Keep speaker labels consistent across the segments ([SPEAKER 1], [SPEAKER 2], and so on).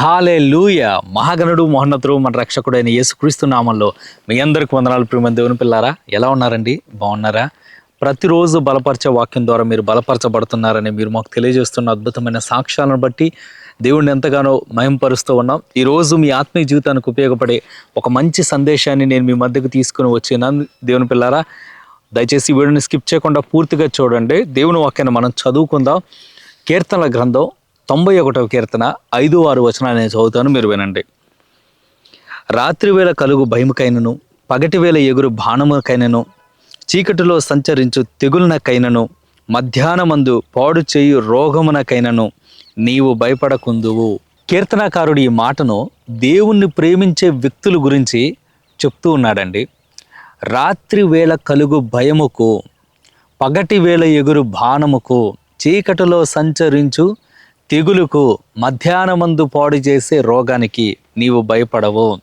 [SPEAKER 1] హాలే లూయ మహాగణుడు మహోన్నతుడు మన రక్షకుడైన యేసుక్రీస్తు నామంలో మీ అందరికి వందనాలు. ప్రియమైన దేవుని పిల్లారా ఎలా ఉన్నారండి? బాగున్నారా? ప్రతిరోజు బలపరిచే వాక్యం ద్వారా మీరు బలపరచబడుతున్నారని మీరు మాకు తెలియజేస్తున్న అద్భుతమైన సాక్ష్యాలను బట్టి దేవుణ్ణి ఎంతగానో మయంపరుస్తూ ఉన్నాం. ఈరోజు మీ ఆత్మీయ జీవితానికి ఉపయోగపడే ఒక మంచి సందేశాన్ని నేను మీ మధ్యకు తీసుకుని వచ్చిన దేవుని పిల్లారా దయచేసి వీడియోని స్కిప్ చేయకుండా పూర్తిగా చూడండి. దేవుని వాక్యాన్ని మనం చదువుకుందాం. కీర్తనల గ్రంథం తొంభై ఒకటవ కీర్తన ఐదు ఆరు వచనాలు నేను చదువుతాను మీరు వినండి. రాత్రివేళ కలుగు భయముకైనను పగటివేళ ఎగురు బాణముకైనను చీకటిలో సంచరించు తెగులనకైనను మధ్యాహ్నమందు పాడు చేయు రోగమునకైనను నీవు భయపడకుందువు. కీర్తనాకారుడు ఈ మాటను దేవుణ్ణి ప్రేమించే వ్యక్తుల గురించి చెప్తూ ఉన్నాడండి. రాత్రి వేళ కలుగు భయముకు పగటి వేళ ఎగురు బాణముకు చీకటిలో సంచరించు తెగులుకు మధ్యాహ్నమందు పాడు చేసే రోగానికి నీవు భయపడవు.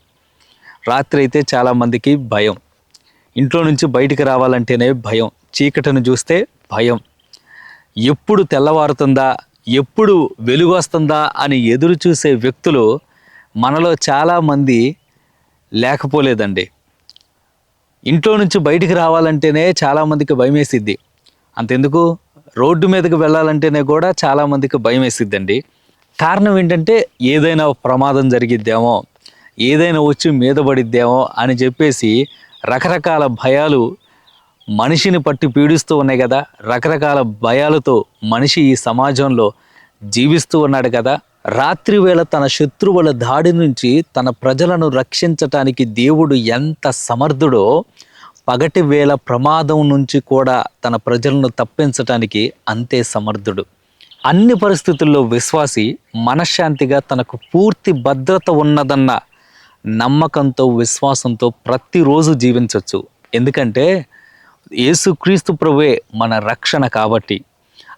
[SPEAKER 1] రాత్రి అయితే చాలామందికి భయం. ఇంట్లో నుంచి బయటికి రావాలంటేనే భయం. చీకటిని చూస్తే భయం. ఎప్పుడు తెల్లవారుతుందా ఎప్పుడు వెలుగు వస్తుందా అని ఎదురు చూసే వ్యక్తులు మనలో చాలామంది లేకపోలేదండి. ఇంట్లో నుంచి బయటికి రావాలంటేనే చాలామందికి భయం వేసిద్ది అంతెందుకు? రోడ్డు మీదకి వెళ్ళాలంటేనే కూడా చాలామందికి భయం వేసిద్దండి. కారణం ఏంటంటే ఏదైనా ప్రమాదం జరిగిద్దేమో ఏదైనా వచ్చి మీద పడిద్దేమో అని చెప్పేసి రకరకాల భయాలు మనిషిని పట్టి పీడిస్తూ ఉన్నాయి కదా. రకరకాల భయాలతో మనిషి ఈ సమాజంలో జీవిస్తూ ఉన్నాడు కదా. రాత్రి వేళ తన శత్రువుల దాడి నుంచి తన ప్రజలను రక్షించటానికి దేవుడు ఎంత సమర్థుడో పగటి వేళ ప్రమాదం నుంచి కూడా తన ప్రజలను తప్పించటానికి అంతే సమర్థుడు. అన్ని పరిస్థితుల్లో విశ్వాసి మనశ్శాంతిగా తనకు పూర్తి భద్రత ఉన్నదన్న నమ్మకంతో విశ్వాసంతో ప్రతిరోజు జీవించవచ్చు ఎందుకంటే యేసుక్రీస్తు ప్రభువే మన రక్షణ కాబట్టి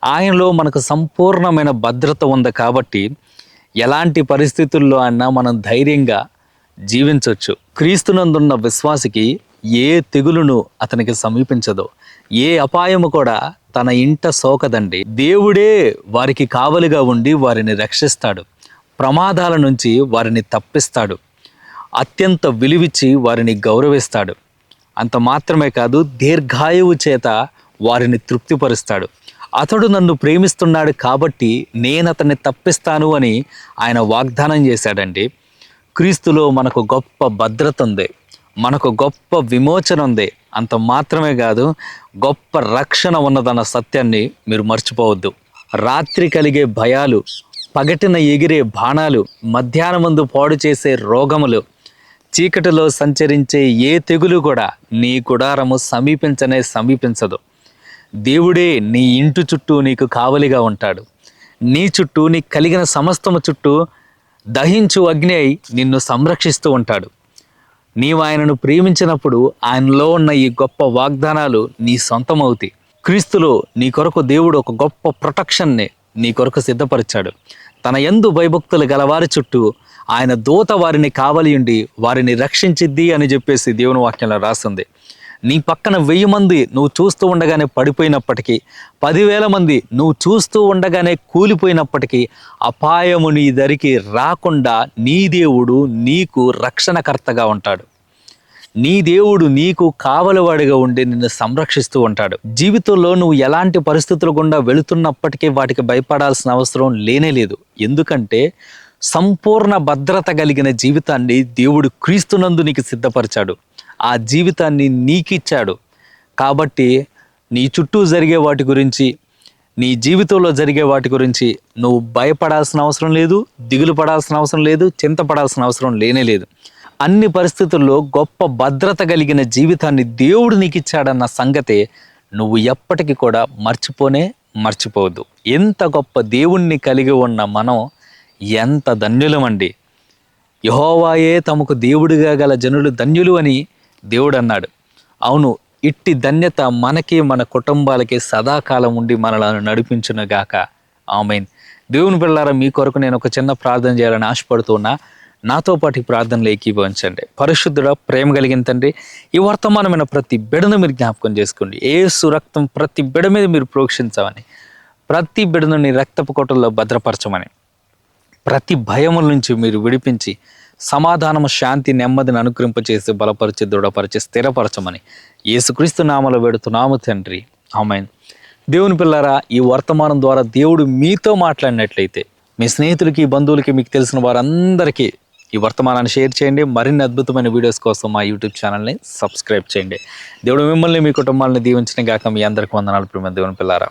[SPEAKER 1] ఆయనలో మనకు సంపూర్ణమైన భద్రత ఉంది కాబట్టి ఎలాంటి పరిస్థితుల్లో అయినా మనం ధైర్యంగా జీవించవచ్చు క్రీస్తునందున్న విశ్వాసికి ఏ తెగులును అతనికి సమీపించదు. ఏ అపాయము కూడా తన ఇంట సోకదండి. దేవుడే వారికి కావలిగా ఉండి వారిని రక్షిస్తాడు. ప్రమాదాల నుంచి వారిని తప్పిస్తాడు. అత్యంత విలువిచ్చి వారిని గౌరవిస్తాడు. అంత మాత్రమే కాదు దీర్ఘాయువు చేత వారిని తృప్తిపరుస్తాడు. అతడు నన్ను ప్రేమిస్తున్నాడు కాబట్టి నేను అతన్ని తప్పిస్తాను అని ఆయన వాగ్దానం చేశాడండి. క్రీస్తులో మనకు గొప్ప భద్రత ఉంది. మనకు గొప్ప విమోచన ఉంది. అంత మాత్రమే కాదు గొప్ప రక్షణ ఉన్నదన్న సత్యాన్ని మీరు మర్చిపోవద్దు. రాత్రి కలిగే భయాలు పగటిన ఎగిరే బాణాలు మధ్యాహ్నమందు పాడు చేసే రోగములు చీకటిలో సంచరించే ఏ తెగులు కూడా నీ గుడారము సమీపించనే సమీపించదు. దేవుడే నీ ఇంటి చుట్టూ నీకు కావలిగా ఉంటాడు. నీ చుట్టూ నీకు కలిగిన సమస్తము చుట్టూ దహించు అగ్ని అయి నిన్ను సంరక్షిస్తూ ఉంటాడు. నీవు ఆయనను ప్రేమించినప్పుడు ఆయనలో ఉన్న ఈ గొప్ప వాగ్దానాలు నీ సొంతమవుతాయి. క్రీస్తులో నీ కొరకు దేవుడు ఒక గొప్ప ప్రొటెక్షన్ని నీ కొరకు సిద్ధపరిచాడు. తన ఎందు భయభక్తులు గలవారి చుట్టూ ఆయన దూత వారిని కావలియుండి వారిని రక్షించిద్ది అని చెప్పేసి దేవుని వాక్యంలో రాసింది. నీ పక్కన వెయ్యి మంది నువ్వు చూస్తూ ఉండగానే పడిపోయినప్పటికీ పదివేల మంది నువ్వు చూస్తూ ఉండగానే కూలిపోయినప్పటికీ అపాయము నీ దరికి రాకుండా నీ దేవుడు నీకు రక్షణకర్తగా ఉంటాడు. నీ దేవుడు నీకు కావలవాడిగా ఉండి నిన్ను సంరక్షిస్తూ ఉంటాడు. జీవితంలో నువ్వు ఎలాంటి పరిస్థితులు గుండా వెళుతున్నప్పటికీ వాటికి భయపడాల్సిన అవసరం లేనే లేదు. ఎందుకంటే సంపూర్ణ భద్రత కలిగిన జీవితాన్ని దేవుడు క్రీస్తునందు నీకు సిద్ధపరిచాడు. ఆ జీవితాన్ని నీకిచ్చాడు. కాబట్టి నీ చుట్టూ జరిగే వాటి గురించి నీ జీవితంలో జరిగే వాటి గురించి నువ్వు భయపడాల్సిన అవసరం లేదు దిగులు పడాల్సిన అవసరం లేదు చింతపడాల్సిన అవసరం లేనే లేదు. అన్ని పరిస్థితుల్లో గొప్ప భద్రత కలిగిన జీవితాన్ని దేవుడు నీకు ఇచ్చాడన్న సంగతే నువ్వు ఎప్పటికీ కూడా మర్చిపోనే మర్చిపోవద్దు. ఎంత గొప్ప దేవుణ్ణి కలిగి ఉన్న మనం ఎంత ధన్యులమండి. యహోవాయే తమకు దేవుడిగా గల జనులు ధన్యులు అని దేవుడు అన్నాడు అవును ఇట్టి ధన్యత మనకి మన కుటుంబాలకి సదాకాలం ఉండి మనలను నడిపించునుగాక ఆమెన్. దేవుని పిల్లారా మీ కొరకు నేను ఒక చిన్న ప్రార్థన చేయాలని ఆశపడుతున్నా. నాతో పాటు ఈ ప్రార్థనలు ఏకీభవించండి. పరిశుద్ధుడ ప్రేమ కలిగిన తండ్రి ఈ వర్తమానమైన ప్రతి బిడను మీరు జ్ఞాపకం చేసుకోండి. ఏ సురక్తం ప్రతి బిడ మీద మీరు ప్రోక్షించమని ప్రతి బిడను నీ రక్తపు కోటల్లో భద్రపరచమని ప్రతి భయముల నుంచి మీరు విడిపించి సమాధానము శాంతి నెమ్మదిని అనుకరింపచేసి బలపరిచి దృఢపరిచి స్థిరపరచమని యేసుక్రీస్తు నామలో పెడుతున్నాము తండ్రి. ఆమెన్. దేవుని పిల్లరా ఈ వర్తమానం ద్వారా దేవుడు మీతో మాట్లాడినట్లయితే మీ స్నేహితులకి బంధువులకి మీకు తెలిసిన వారందరికీ ఈ వర్తమానాన్ని షేర్ చేయండి. మరిన్ని అద్భుతమైన వీడియోస్ కోసం మా యూట్యూబ్ ఛానల్ని సబ్స్క్రైబ్ చేయండి. దేవుడు మిమ్మల్ని మీ కుటుంబాలను దీవించిన గాక. మీ అందరికి వందనాలు ప్రేమ దేవుని పిల్లారా.